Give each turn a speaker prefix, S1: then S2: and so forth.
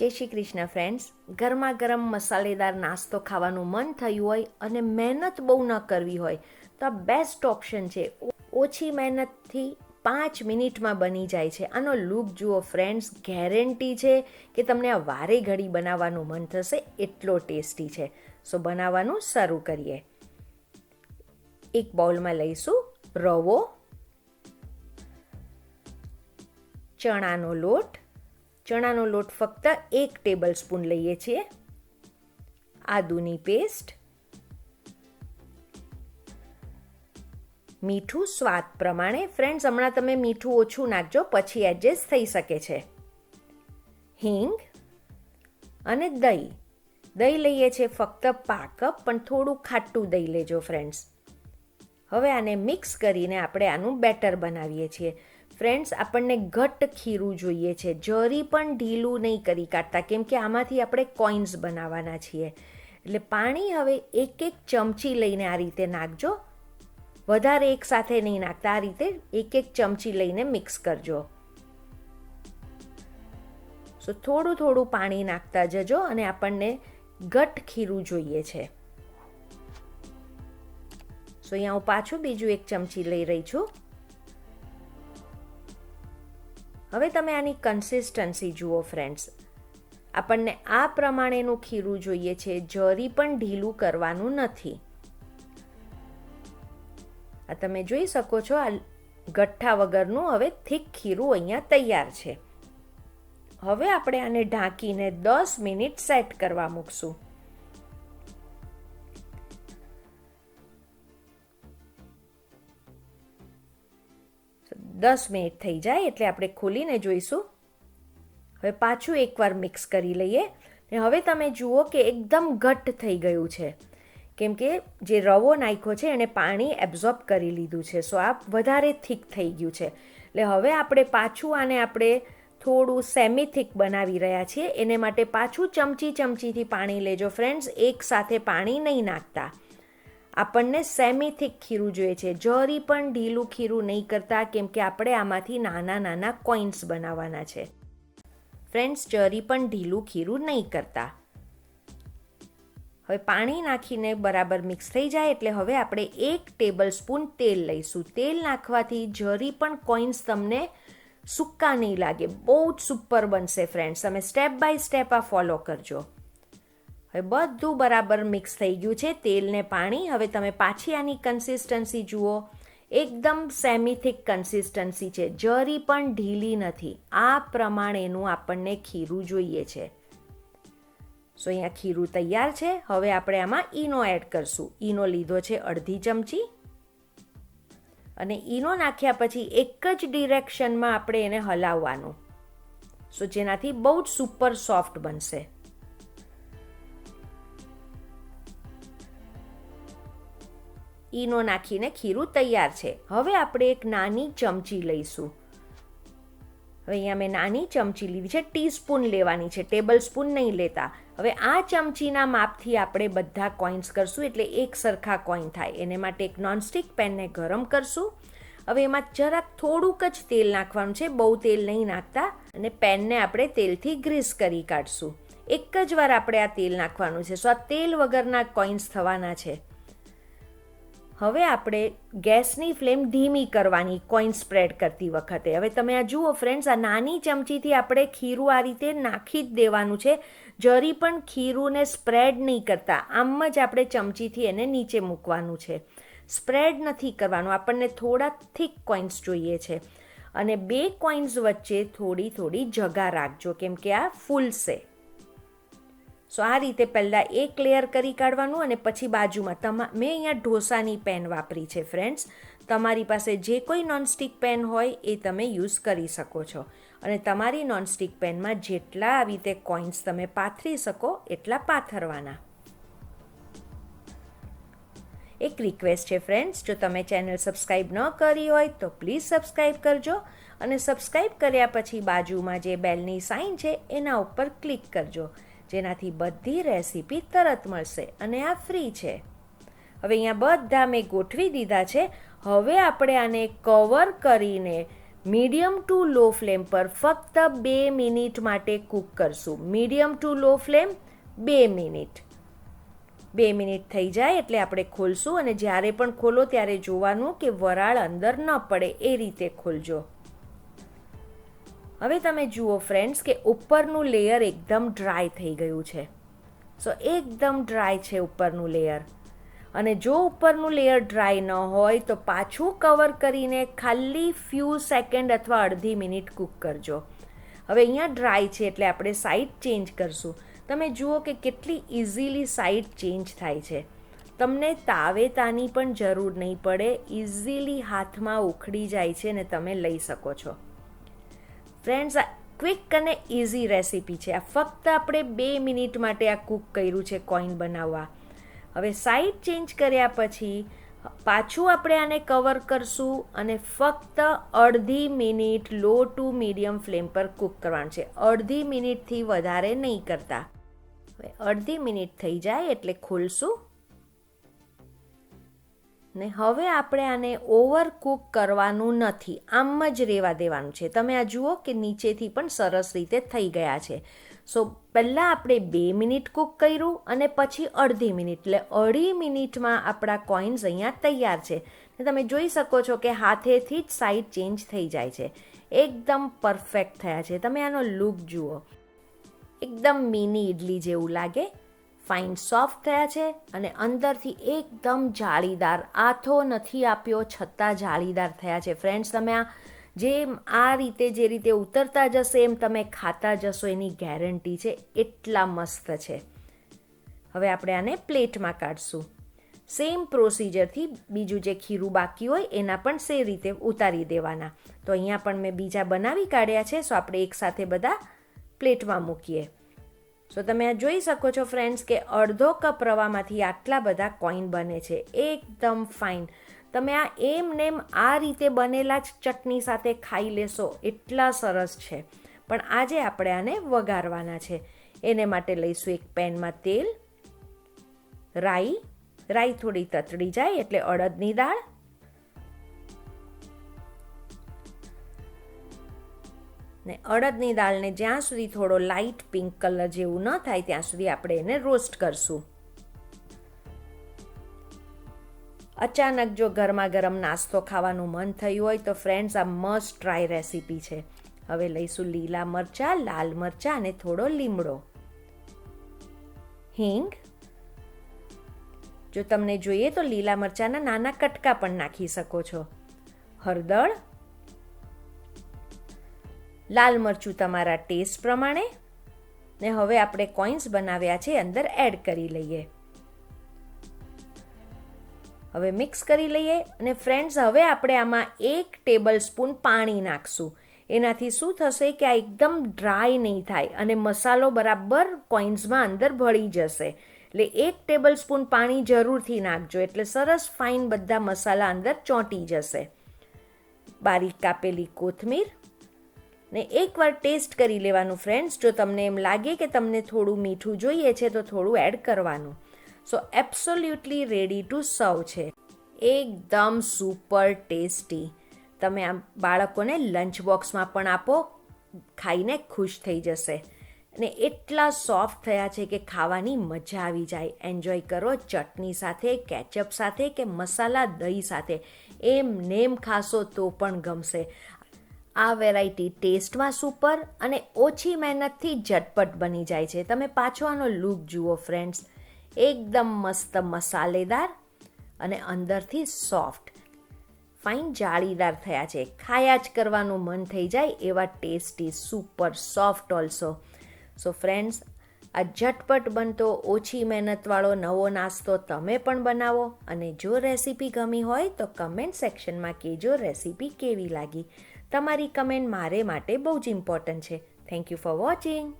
S1: જય શ્રી કૃષ્ણ ફ્રેન્ડ્સ ગરમા ગરમ મસાલેદાર નાસ્તો ખાવાનું મન થયું હોય અને મહેનત બહુ ન કરવી હોય, તો આ બેસ્ટ ઓપ્શન છે. ઓછી મહેનતથી પાંચ મિનિટમાં બની જાય છે. આનો લુક જુઓ ફ્રેન્ડ્સ ગેરંટી છે કે તમને આ વારે ઘડી બનાવવાનું મન થશે, એટલો ટેસ્ટી છે. સો બનાવવાનું શરૂ કરીએ. એક બાઉલમાં લઈશું રવો, ચણાનો લોટ ચણાનો લોટ ફક્ત એક ટેબલ સ્પૂન લઈએ છીએ. આદુની પેસ્ટ. મીઠું સ્વાદ પ્રમાણે. ફ્રેન્ડ્સ, હમણાં તમે મીઠું ઓછું નાખજો, પછી એડજસ્ટ થઈ શકે છે. હિંગ અને દહીં. દહીં લઈએ છીએ ફક્ત પાકપ પણ થોડું ખાટું દહીં લેજો, ફ્રેન્ડ્સ. હવે આને મિક્સ કરીને આપણે આનું બેટર બનાવીએ છીએ. ફ્રેન્ડ્સ આપણને ઘટ્ટ ખીરું જોઈએ છે. જરી પણ ઢીલું નહીં કરી કાઢતા. કેમ કે આમાંથી આપણે કોઇન્સ બનાવવાના છીએ. એટલે પાણી હવે એક એક ચમચી લઈને આ રીતે નાખજો. વધારે એક સાથે નહીં નાખતા. આ રીતે એક એક ચમચી લઈને મિક્સ કરજો. સો થોડું થોડું પાણી નાખતા જજો અને આપણને ઘટ ખીરું જોઈએ છે. સો અહીંયા હું પાછું બીજું એક ચમચી લઈ રહી છું. હવે તમે આની કન્સિસ્ટન્સી જુઓ ફ્રેન્ડ્સ આપણને આ પ્રમાણેનું ખીરું જોઈએ છે, જરી પણ ઢીલું કરવાનું નથી. આ તમે જોઈ શકો છો, આ ગઠ્ઠા વગરનું હવે થીક ખીરું અહીંયા તૈયાર છે. હવે આપણે આને ઢાંકીને દસ મિનિટ સેટ કરવા મૂકશું. દસ મિનિટ થઈ જાય એટલે આપણે ખોલીને જોઈશું. હવે પાછું એકવાર મિક્સ કરી લઈએ. ને હવે તમે જુઓ કે એકદમ ઘટ્ટ થઈ ગયું છે. કેમ કે જે રવો નાખ્યો છે એણે પાણી એબ્ઝોર્બ કરી લીધું છે. સો આ વધારે થીક થઈ ગયું છે. એટલે હવે આપણે પાછું આને આપણે થોડું સેમી થીક બનાવી રહ્યા છીએ. એને માટે પાછું ચમચી ચમચીથી પાણી લેજો. ફ્રેન્ડ્સ એક સાથે પાણી નહીં નાખતા. આપણને સેમી ખીરું જોઈએ છે. જરી પણ ઢીલું ખીરું નહીં કરતા, કેમ કે આપણે આમાંથી નાના નાના કોઇન્સ બનાવવાના છે. ફ્રેન્ડ્સ, જરી પણ ઢીલું ખીરું નહીં કરતા. હવે પાણી નાખીને બરાબર મિક્સ થઈ જાય એટલે હવે આપણે એક ટેબલ સ્પૂન તેલ લઈશું. તેલ નાખવાથી જરી પણ કોઇન્સ તમને સૂકા નહીં લાગે. બહુ જ સુપર બનશે, ફ્રેન્ડ્સ. તમે સ્ટેપ બાય સ્ટેપ આ ફોલો કરજો. હવે બધું બરાબર મિક્સ થઈ ગયું છે, તેલને પાણી. હવે તમે પાછી આની કન્સિસ્ટન્સી જુઓ. એકદમ સેમી થિક કન્સિસ્ટન્સી છે, જરી પણ ઢીલી નથી. આ પ્રમાણેનું આપણને ખીરું જોઈએ છે. સો અહીંયા ખીરું તૈયાર છે. હવે આપણે આમાં ઈનો એડ કરશું. ઈનો લીધો છે અડધી ચમચી. અને ઈનો નાખ્યા પછી એક જ ડિરેક્શનમાં આપણે એને હલાવવાનું. સો જેનાથી બહુ જ સુપર સોફ્ટ બનશે. ઈનો નાખીને ખીરું તૈયાર છે. હવે આપણે એક નાની ચમચી લઈશું. હવે અહીંયા મેં નાની ચમચી લીધી છે. ટીસ્પૂન લેવાની છે. ટેબલ સ્પૂન નહીં લેતા. હવે આ ચમચીના માપથી આપણે બધા કોઈન્સ કરશું એટલે એક સરખા કોઈન થાય. એને માટે એક નોનસ્ટિક પેનને ગરમ કરશું. હવે એમાં જરાક થોડુંક જ તેલ નાખવાનું છે. બહુ તેલ નહીં નાખતા. અને પેનને આપણે તેલથી ગ્રીસ કરી કાઢશું. એક જ વાર આપણે આ તેલ નાખવાનું છે. સો આ તેલ વગરના કોઈન્સ થવાના છે. હવે આપણે ગેસની ફ્લેમ ધીમી કરવાની કોઈન સ્પ્રેડ કરતી વખતે. હવે તમે આ જુઓ ફ્રેન્ડ્સ, આ નાની ચમચીથી આપણે ખીરું આ રીતે નાખી જ દેવાનું છે. જરી પણ ખીરુંને સ્પ્રેડ નહીં કરતા. આમ જ આપણે ચમચીથી એને નીચે મૂકવાનું છે. સ્પ્રેડ નથી કરવાનું. આપણને થોડા થીક કોઈન્સ જોઈએ છે. અને બે કોઈન્સ વચ્ચે થોડી થોડી જગા રાખજો, કેમ કે આ ફૂલશે. સો આ રીતે પહેલાં એક લેયર કરી કાઢવાનું અને પછી બાજુમાં તમા, મેં અહીંયા ઢોસાની પેન વાપરી છે, ફ્રેન્ડ્સ. તમારી પાસે જે કોઈ નોનસ્ટિક પેન હોય એ તમે યુઝ કરી શકો છો. અને તમારી નોનસ્ટિક પેનમાં જેટલા આવી રીતે કોઈન્સ તમે પાથરી શકો, એટલા પાથરવાના. એક રિક્વેસ્ટ છે, ફ્રેન્ડ્સ, જો તમે ચેનલ સબસ્ક્રાઈબ ન કરી હોય તો પ્લીઝ સબસ્ક્રાઈબ કરજો અને સબસ્ક્રાઈબ કર્યા પછી બાજુમાં જે બેલની સાઇન છે એના ઉપર ક્લિક કરજો. જેનાથી બધી રેસીપી તરત મળશે અને આ ફ્રી છે. હવે અહીંયા બધા મેં ગોઠવી દીધા છે. હવે આપણે આને કવર કરીને મીડિયમ ટુ લો ફ્લેમ પર ફક્ત બે મિનિટ માટે કૂક કરશું. મીડિયમ ટુ લો ફ્લેમ બે મિનિટ. બે મિનિટ થઈ જાય એટલે આપણે ખોલશું અને જ્યારે પણ ખોલો ત્યારે જોવાનું કે વરાળ અંદર ન પડે એ રીતે ખોલજો. હવે તમે જુઓ ફ્રેન્ડ્સ કે ઉપરનું લેયર એકદમ ડ્રાય થઈ ગયું છે. સો એકદમ ડ્રાય છે ઉપરનું લેયર અને જો ઉપરનું લેયર ડ્રાય ન હોય, તો પાછું કવર કરીને ખાલી ફ્યુ સેકન્ડ અથવા અડધી મિનિટ કૂક કરજો. હવે અહીંયા ડ્રાય છે એટલે આપણે સાઈડ ચેન્જ કરશું. તમે જુઓ કે કેટલી ઇઝીલી સાઈડ ચેન્જ થાય છે. તમને તાવેતાની પણ જરૂર નહીં પડે ઇઝીલી હાથમાં ઉખડી જાય છે ને તમે લઈ શકો છો. ફ્રેન્ડ્સ આ ક્વિક અને ઇઝી રેસીપી છે. આ ફક્ત આપણે બે મિનિટ માટે આ કૂક કર્યું છે કોઈન બનાવવા. હવે સાઈડ ચેન્જ કર્યા પછી પાછું આપણે આને કવર કરશું અને ફક્ત અડધી minute low to medium flame પર કૂક કરવાનું છે. અડધી મિનિટથી વધારે નહીં કરતા. હવે અડધી મિનિટ થઈ જાય એટલે ખોલશું. ને હવે આપણે આને ઓવર કૂક કરવાનું નથી. આમ જ રહેવા દેવાનું છે. તમે આ જુઓ કે નીચેથી પણ સરસ રીતે થઈ ગયા છે. સો પહેલાં આપણે બે મિનિટ કૂક કર્યું અને પછી અડધી મિનિટ. એટલે અઢી મિનિટમાં આપણા કોઇન્સ અહીંયા તૈયાર છે. ને તમે જોઈ શકો છો કે હાથેથી જ સાઈડ ચેન્જ થઈ જાય છે. એકદમ પરફેક્ટ થયા છે. તમે આનો લુક જુઓ. એકદમ મિની ઇડલી જેવું લાગે. ફાઇન સોફ્ટ થયા છે અને અંદરથી એકદમ જાળીદાર આથો નથી આપ્યો, છતાં જાળીદાર થયા છે. ફ્રેન્ડ્સ તમે આ જેમ આ રીતે, જે રીતે ઉતરતા જશે, એમ તમે ખાતા જશો, એની ગેરંટી છે, એટલા મસ્ત છે. હવે આપણે આને પ્લેટમાં કાઢશું. સેમ પ્રોસિજરથી બીજું જે ખીરું બાકી હોય, એના પણ સે રીતે ઉતારી દેવાના. તો અહીંયા પણ મેં બીજા બનાવી કાઢ્યા છે સો આપણે એકસાથે બધા પ્લેટમાં મૂકીએ. સો તમે આ જોઈ શકો છો ફ્રેન્ડ્સ કે અડધો કપ રવામાંથી આટલા બધા કોઈન બને છે. એકદમ ફાઇન તમે આ એમ નેમ આ રીતે બનેલા જ ચટણી સાથે ખાઈ લેશો. એટલા સરસ છે. પણ આજે આપણે આને વઘારવાના છે. એને માટે લઈશું એક પેનમાં તેલ, રાઈ રાઈ થોડી તતડી જાય એટલે અડદની દાળ ને અડદની દાળને જ્યાં સુધી થોડો લાઇટ પિંક કલર જેવું ન થાય, ત્યાં સુધી આપણે એને રોસ્ટ કરશું. અચાનક જો ગરમા ગરમ નાસ્તો ખાવાનું મન થયું હોય, તો ફ્રેન્ડ્સ આ મસ્ટ ટ્રાય રેસીપી છે. હવે લઈશું લીલા મરચાં, લાલ મરચાં અને થોડો લીમડો. હિંગ. જો તમને જોઈએ તો લીલા મરચાંના નાના કટકા પણ નાખી શકો છો. હળદર. લાલ મરચું તમારા ટેસ્ટ પ્રમાણે. ને હવે આપણે કોઈન્સ બનાવ્યા છે, અંદર એડ કરી લઈએ. હવે મિક્સ કરી લઈએ અને ફ્રેન્ડ્સ હવે આપણે આમાં એક ટેબલ સ્પૂન પાણી નાખશું. એનાથી શું થશે કે આ એકદમ ડ્રાય નહીં થાય અને મસાલો બરાબર કોઈન્સમાં અંદર ભળી જશે. એટલે એક ટેબલ સ્પૂન પાણી જરૂરથી નાખજો, એટલે સરસ ફાઇન બધા મસાલા અંદર ચોંટી જશે. બારીક કાપેલી કોથમીર ને એકવાર ટેસ્ટ કરી લેવાનું ફ્રેન્ડ્સ જો તમને એમ લાગે કે તમને થોડું મીઠું જોઈએ છે, તો થોડું એડ કરવાનું. સો એબ્સોલ્યુટલી રેડી ટુ સર્વ છે. એકદમ સુપર ટેસ્ટી તમે આ બાળકોને લંચ બોક્સમાં પણ આપો, ખાઈને ખુશ થઈ જશે. અને એટલા સોફ્ટ થયા છે કે ખાવાની મજા આવી જાય. એન્જોય કરો ચટણી સાથે કેચઅપ સાથે કે મસાલા દહીં સાથે. એમ નેમ ખાશો તો પણ ગમશે. આ વેરાયટી ટેસ્ટમાં સુપર અને ઓછી મહેનતથી ઝટપટ બની જાય છે. તમે પાછો આનો લુક જુઓ ફ્રેન્ડ્સ. એકદમ મસ્ત મસાલેદાર અને અંદરથી સોફ્ટ. ફાઇન જાળીદાર થયા છે. ખાયા જ કરવાનું મન થઈ જાય એવા tasty, super, soft also so friends આ ઝટપટ બનતો, ઓછી મહેનતવાળો નવો નાસ્તો તમે પણ બનાવો અને જો રેસીપી ગમી હોય તો કમેન્ટ સેક્શનમાં કહેજો રેસીપી કેવી લાગી. તમારી કમેન્ટ મારે માટે બહુ જ ઇમ્પોર્ટન્ટ છે. Thank you for watching